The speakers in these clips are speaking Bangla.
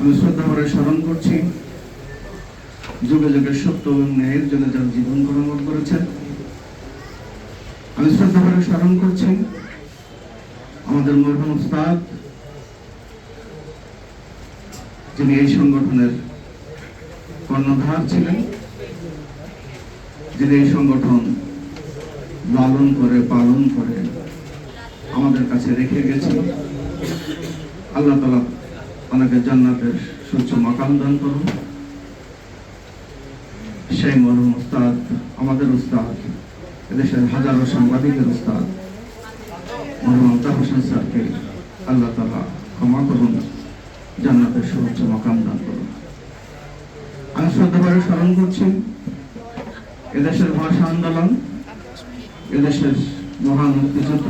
আমি শ্রদ্ধা করে স্মরণ করছি। যুগে যুগে সত্য এবং ন্যায়ের জন্য যারা জীবন গ্রহণ করেছেন, আমি শ্রদ্ধা করে স্মরণ করছি। আমাদের মরহুম উস্তাদ, যিনি এই সংগঠনের কর্ণধার ছিলেন, যিনি এই সংগঠন লালন করে, পালন করে আমাদের কাছে রেখে গেছে আল্লাহ তালা ওনাকে জান্নাতের সুচ্চ মাকাম দান করুন। সেই মরহুম উস্তাদ, আমাদের উস্তাদ, এদেশের হাজারো সাংবাদিকের উস্তাদ, মরহুম আলতাফ হোসেন স্যারকে আল্লাহ তালা ক্ষমা করুন, জান্নাতের সুচ্চ মাকাম দান করুন। আমি শ্রদ্ধাভাবে স্মরণ করছি, এদেশের ভাষা আন্দোলন, এদেশের মহান মুক্তিযুদ্ধ,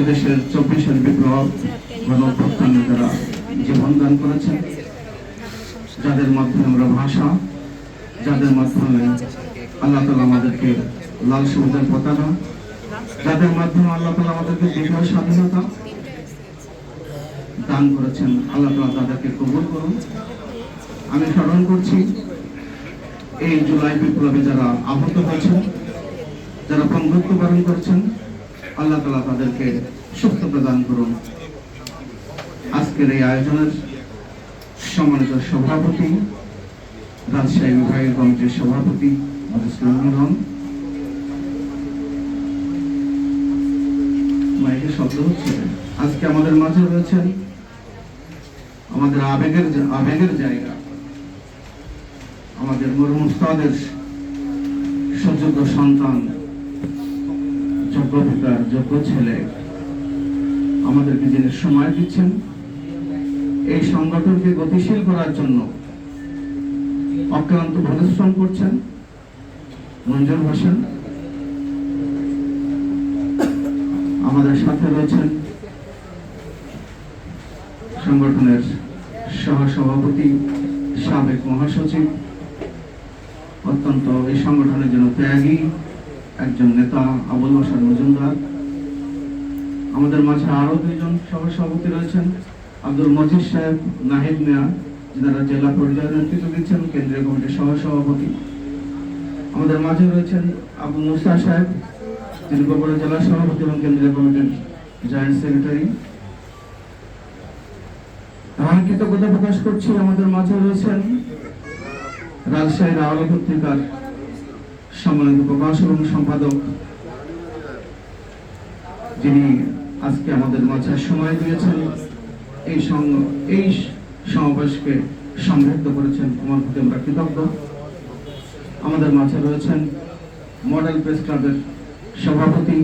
এদেশের চব্বিশের বিপ্লব গণঅভ্যুত্থানে যারা জীবন দান করেছেন। যাদের মাধ্যমে আমরা ভাষা, যাদের মাধ্যমে আল্লাহ তালা আমাদেরকে লাল সবুজের পতাকা, যাদের মাধ্যমে আল্লাহ তালা আমাদেরকে বিষয় স্বাধীনতা দান করেছেন, আল্লাহ তালা তাদেরকে কবুল করুন। আমি স্মরণ করছি, এই জুলাই বিপ্লবে যারা আহত হয়েছেন, যারা পঙ্গুত্ব বরণ করছেন, আল্লাহ তালা তাদেরকে সুস্থ প্রদান করুন। আজকের এই আয়োজনের সম্মানিত সভাপতি, রাজশাহী বিভাগীয় কমিটির সভাপতি মজুসুল রহমান মাইকে শব্দ হচ্ছে। আজকে আমাদের মাঝে রয়েছেন আমাদের আবেগের আবেগের জায়গা। আমাদের মরুম উস্তাদের সুযোগ্য সন্তান, যোগ্য পিতার যোগ্য ছেলে। আমাদেরকে যিনি সময় দিচ্ছেন এই সংগঠনকে গতিশীল করার জন্য অক্লান্ত পরিশ্রম করছেন মঞ্জুর হোসেন। আমাদের সাথে রয়েছেন সংগঠনের সহ সভাপতি সাবেক মহাসচিব, অত্যন্ত এই সংগঠনের জন্য ত্যাগী একজন নেতা আবুল হাসান মজুমদার। আমাদের মাঝে আরও দুইজন সহ সভাপতি রয়েছেন। আব্দুল মজিদ সাহেব, নাহিদ মিয়া, যারা জেলা পর্যায়ে নেতৃত্ব দিচ্ছেন, কেন্দ্রীয় কমিটির সহ সভাপতি আমাদের মাঝে রয়েছেন আবু মুসা সাহেব, যিনি বগুড়া জেলা সভাপতি এবং কেন্দ্রীয় কমিটির জয়েন্ট সেক্রেটারি। আমি কৃতজ্ঞতা প্রকাশ করছি, আমাদের মাঝে রয়েছেন রাজশাহীর আওয়ালা পত্রিকার সম্মানিত প্রকাশ এবং সম্পাদক, যিনি আজকে আমাদের মাঝে সময় দিয়েছেন। এই সঙ্গ, এই সমাবেশকে সমৃদ্ধ করেছেন আমার প্রতি আমরা কৃতজ্ঞ। আমাদের মাঝে রয়েছেন মডেল প্রেস ক্লাবের সভাপতি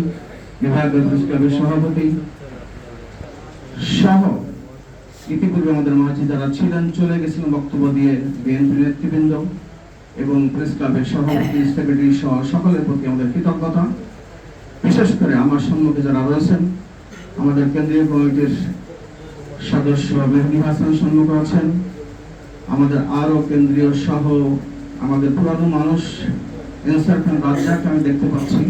বিভাগীয় প্রেস ক্লাবের সভাপতি সহ ইতিপূর্বে আমাদের মাঝে যারা ছিলেন, চলে গেছিলেন বক্তব্য দিয়ে বিএনপি নেতৃবৃন্দ এবং প্রেস ক্লাবের সভাপতি, সেক্রেটারি সহ সকলের প্রতি আমাদের কৃতজ্ঞতা। বিশেষ করে আমার সম্মুখে যারা রয়েছেন, আমাদের কেন্দ্রীয় কমিটির সদস্য মেহদি হাসান সম্মুখ আছেন। আমাদের আরও কেন্দ্রীয় সহ আমাদের পুরানো মানুষ, এনসার খান আমি দেখতে পাচ্ছি।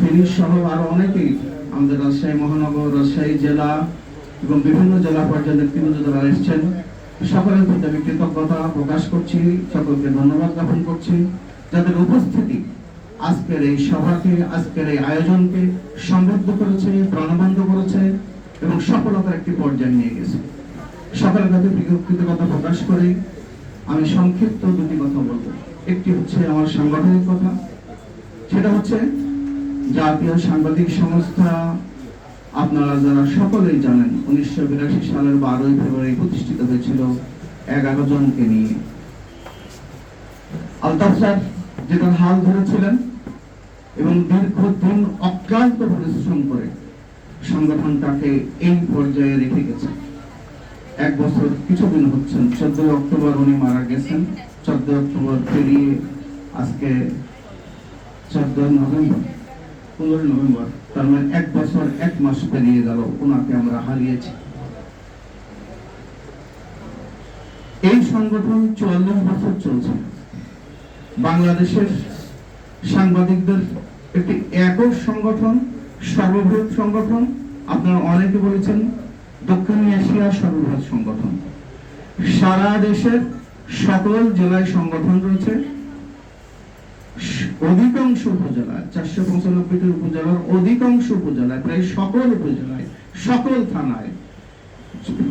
তিনি সহ আরও অনেকেই আমাদের রাজশাহী, মহানগর, রাজশাহী জেলা এবং বিভিন্ন জেলা পর্যায়ে নেতৃবৃন্দ যারা এসেছেন। সকলের প্রতি আমি কৃতজ্ঞতা প্রকাশ করছি, সকলকে ধন্যবাদ জ্ঞাপন করছি। যাদের উপস্থিতি আজকের এই সভাকে, আজকের এই আয়োজনকে সমৃদ্ধ করেছে, প্রাণবন্ত করেছে এবং সফলতার একটি পর্যায়ে নিয়ে গেছে। সকলের কাছে কৃতজ্ঞতা প্রকাশ করে আমি সংক্ষিপ্ত দুটি কথা বলব। একটি হচ্ছে আমার সাংগঠনিক কথা, সেটা হচ্ছে জাতীয় সাংবাদিক সংস্থা, আপনারা যারা সকলেই জানেন, উনিশশো বিরাশি সালের বারোই ফেব্রুয়ারি প্রতিষ্ঠিত হয়েছিল এগারো জনকে নিয়ে। আলতাফ স্যার যেটা হাল ধরেছিলেন এবং দীর্ঘদিন অক্লান্ত পরিশ্রম করে সংগঠনটাকে এই পর্যায়ে রেখে গেছে। এক বছর কিছুদিন হচ্ছেন। চোদ্দই অক্টোবর উনি মারা গেছেন। চোদ্দই অক্টোবর পেরিয়ে আজকে চোদ্দই নভেম্বর, পনেরোই নভেম্বর, তার মানে এক বছর এক মাস পেরিয়ে গেল ওনাকে আমরা হারিয়েছি। এই সংগঠন চুয়াল্লিশ বছর চলছে। বাংলাদেশের সাংবাদিকদের একটি একক সংগঠন সর্ববৃহৎ সংগঠন, আপনারা অনেকে বলেছেন দক্ষিণ এশিয়ার সর্ববৃহৎ সংগঠন। সারা দেশের সকল জেলায় সংগঠন রয়েছে। অধিকাংশ উপজেলায়, চারশো পঁচানব্বইটি উপজেলার অধিকাংশ উপজেলায়, প্রায় সকল উপজেলায়, সকল থানায়,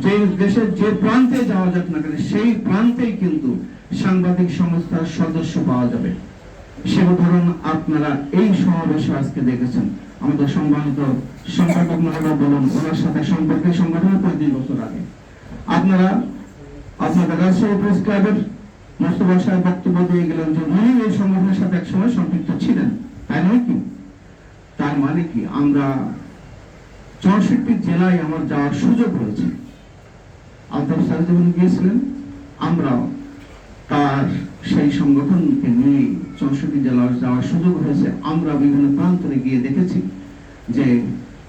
যে দেশের যে প্রান্তে যাওয়া যাক না কেন, সেই প্রান্তেই কিন্তু সাংবাদিক সংস্থার সদস্য পাওয়া যাবে। সে উদাহরণ আপনারা এই সমাবেশে আজকে দেখেছেন। আমাদের সম্মানিত সম্পাদক মহোদয় বলুন, ওনার সাথে সম্পর্কে সংগঠনের পঁয়ত্রিশ বছর আগে। আপনারা আপনাদের রাজশাহী প্রেস ক্লাবের মোস্তফা সাহেব বক্তব্য দিয়ে গেলেন যে উনি এই সংগঠনের সাথে একসময় সম্পৃক্ত ছিলেন, তাই নয় কি? তার মানে কি? আমরা চৌষট্টি জেলায় আমার যাওয়ার সুযোগ হয়েছে আলতাফ স্যার যখন গিয়েছিলেন, আমরাও তার সংগঠনকে নিয়ে চৌষট্টি জেলার যাওয়ার সুযোগ হয়েছে। আমরা বিভিন্ন প্রান্তরে গিয়ে দেখেছি যে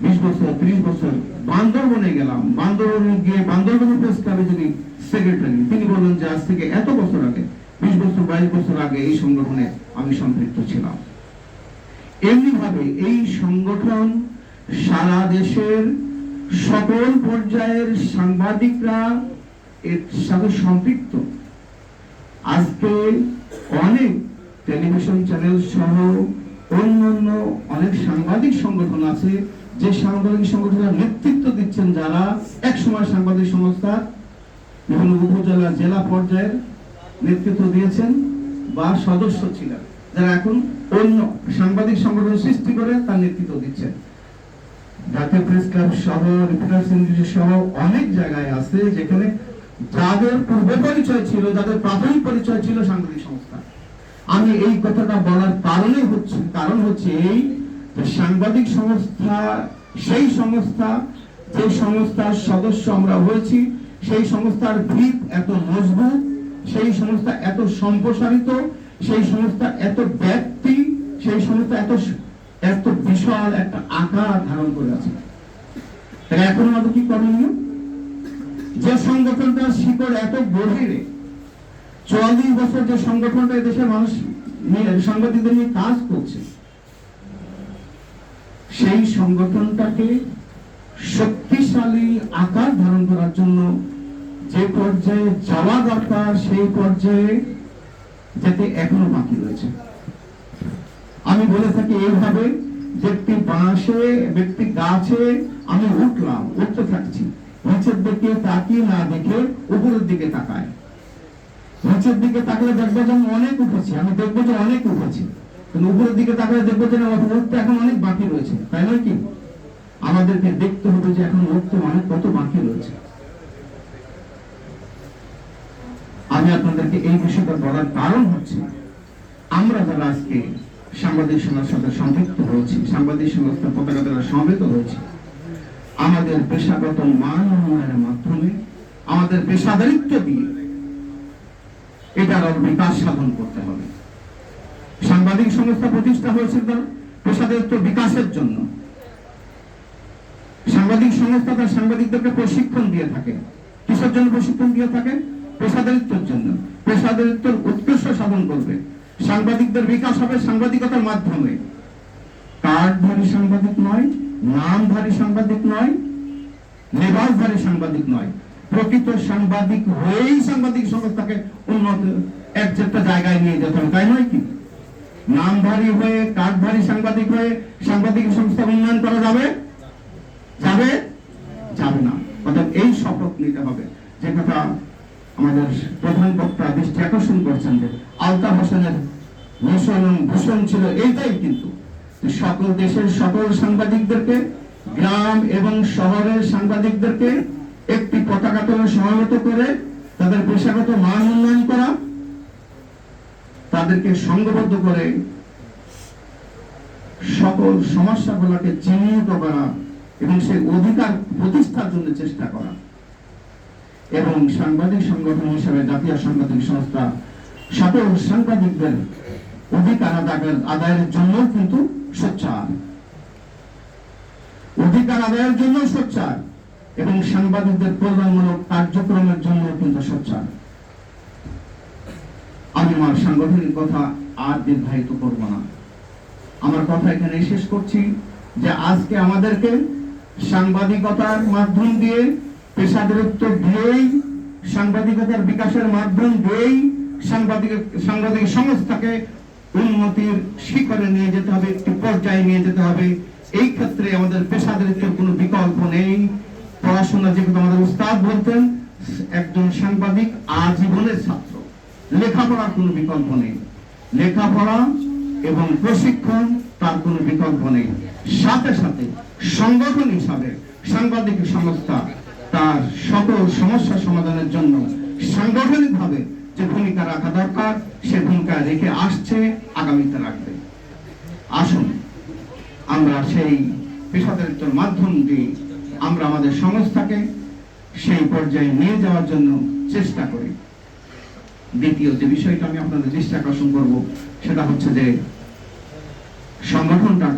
বিশ বছর, ত্রিশ বছর বান্দরবনে গেলাম। বান্দরবনে গিয়ে বান্দরবনে প্রেস ক্লাবে যিনি সেক্রেটারি তিনি বললেন যে আজ থেকে এত বছর আগে, বিশ বছর, বাইশ বছর আগে এই সংগঠনে আমি সম্পৃক্ত ছিলাম। এমনি ভাবে এই সংগঠন সারা দেশের সকল পর্যায়ের সাংবাদিকরা এর সাথে সম্পৃক্ত। আজকে অনেক টেলিভিশন চ্যানেল সহ অন্যান্য অনেক সাংবাদিক সংগঠন আছে, যে সাংবাদিক সংগঠনের নেতৃত্ব দিচ্ছেন যারা একসময় সাংবাদিক সংস্থা বিভিন্ন উপজেলা, জেলা পর্যায়ের নেতৃত্ব দিয়েছেন বা সদস্য ছিলেন, যারা এখন অন্য সাংবাদিক সংগঠন সৃষ্টি করে তার নেতৃত্ব দিচ্ছেন। জাতীয় প্রেস ক্লাব সহ ইনস্টিটিউট সহ অনেক জায়গায় আছে যেখানে যাদের পূর্ব পরিচয় ছিল, যাদের প্রাথমিক পরিচয় ছিল সাংবাদিক সংস্থা। আমি এই কথাটা বলার কারণে হচ্ছে, কারণ হচ্ছে এই যে সাংবাদিক সংস্থা, সেই সংস্থা, যে সংস্থার সদস্য আমরা হয়েছি, সেই সংস্থার ভিত এত মজবুত, সেই সংস্থা এত সম্প্রসারিত, সেই সংস্থা এত ব্যক্তি, সেই সংস্থা এত এত বিশাল একটা আকার ধারণ করে আছে। এখন আমাদের কি করণীয়? যে সংগঠনটার শিকড় এত গভীরে, চুয়াল্লিশ বছর যে সংগঠনটা দেশের মানুষ সাংবাদিকদের নিয়ে কাজ করছে, সেই সংগঠনটাকে শক্তিশালী আকার ধারণ করার জন্য যে পর্যায়ে যাওয়া দরকার, সেই পর্যায়ে যাতে এখনও বাকি রয়েছে। আমি বলে থাকি এইভাবে ব্যক্তি বাঁশে ব্যক্তি গাছে আমি উঠলাম, উঠতে থাকছি। নিচের দিকে তাকিয়ে না দেখে উপরের দিকে তাকায়। নিচের দিকে তাকালে দেখব যে আমি অনেক উঠেছি আমি দেখব যে অনেক উঠেছি। কিন্তু উপরের দিকে তাকালে দেখব যে না, উঠতে এখন অনেক বাকি রয়েছে তাই নয় কি? আমাদেরকে দেখতে হবে যে এখন উঠতে অনেক কত বাকি রয়েছে। আমি আপনাদেরকে এই বিষয়টা বলার কারণ হচ্ছে আমরা যারা আজকে সাংবাদিক সংস্থার সাথে সম্পৃক্ত হয়েছি সাংবাদিক সংস্থার পতাকা দ্বারা সমবেত হয়েছি আমাদের পেশাগত মান উন্নয়নের মাধ্যমে আমাদের পেশাদারিত্ব দিয়ে এটার বিকাশ সাধন করতে হবে। সাংবাদিক সংস্থা প্রতিষ্ঠা হয়েছে তার পেশাদারিত্ব বিকাশের জন্য। সাংবাদিক সংস্থা তার সাংবাদিকদেরকে প্রশিক্ষণ দিয়ে থাকে। কিসের জন্য প্রশিক্ষণ দিয়ে থাকে? পেশাদারিত্বের জন্য। পেশাদারিত্বের উৎকর্ষ সাধন করবে। সাংবাদিকদের বিকাশ হবে সাংবাদিকতার মাধ্যমে। কার্ডধারী সাংবাদিক নয় নামধারী সাংবাদিক নয়, লেবাসধারী সাংবাদিক নয়, প্রকৃত সাংবাদিক হয়েই সাংবাদিক সংস্থাকে উন্নত এক একটা জায়গায় নিয়ে যেতে তাই নয় কি? নামধারী হয়ে কার্ডধারী সাংবাদিক হয়ে সাংবাদিক সংস্থা উন্নয়ন করা যাবে? যাবে? যাবে না। অর্থাৎ এই শপথ নিতে হবে। যে কথা আমাদের প্রধান বক্তা দৃষ্টি আকর্ষণ করছেন যে আলতা হোসেনের ভূষণ ভূষণ ছিল এইটাই কিন্তু। সকল দেশের সকল সাংবাদিকদেরকে, গ্রাম এবং শহরের সাংবাদিকদেরকে একটি পতাকা তলে সমাবেত করে তাদের পেশাগত মান উন্নয়ন করা, তাদেরকে সংঘবদ্ধ করে সকল সমস্যাগুলোকে চিহ্নিত করা এবং সেই অধিকার প্রতিষ্ঠার জন্য চেষ্টা করা। এবং সাংবাদিক সংগঠন হিসেবে জাতীয় সাংবাদিক সংস্থা সকল সাংবাদিকদের অধিকার আদায়ের আদায়ের জন্য কিন্তু সোচ্চার। অধিকার আদায়ের জন্য সোচ্চার এবং সাংবাদিকদের কল্যাণমূলক কার্যক্রমের জন্য কিন্তু সোচ্চার। আমি আমার সাংগঠনিক কথা আর দীর্ঘায়িত করব না। আমার কথা এখানে শেষ করছি যে আজকে আমাদেরকে সাংবাদিকতার মাধ্যম দিয়ে, পেশাদারিত্ব দিয়েই, সাংবাদিকতার বিকাশের মাধ্যম দিয়েই সাংবাদিক সাংবাদিক সংস্থাকে উন্নতির শিখরে নিয়ে যেতে হবে, একটি পর্যায়ে নিয়ে যেতে হবে। এই ক্ষেত্রে আমাদের পেশাদারিত্বের কোনো বিকল্প নেই। পড়াশোনা যে কথা আমাদের উস্তাদ বলতেন, একজন সাংবাদিক আজীবনের ছাত্র। লেখাপড়ার কোনো বিকল্প নেই। লেখাপড়া এবং প্রশিক্ষণ, তার কোনো বিকল্প নেই। সাথে সাথে সংগঠন হিসাবে সাংবাদিক সংস্থা তার সকল সমস্যা সমাধানের জন্য সাংগঠনিকভাবে যে ভূমিকা রাখা দরকার সে ভূমিকা রেখে আসছে, আগামীতে রাখবে। আসুন, আমরা সেই পেশাদারিত্বের মাধ্যম দিয়ে আমরা আমাদের সংস্থাকে সেই পর্যায়ে নিয়ে যাওয়ার জন্য চেষ্টা করি। দ্বিতীয় যে বিষয়টা আমি আপনাদের দৃষ্টি আকর্ষণ করব, সেটা হচ্ছে যে সংগঠনটার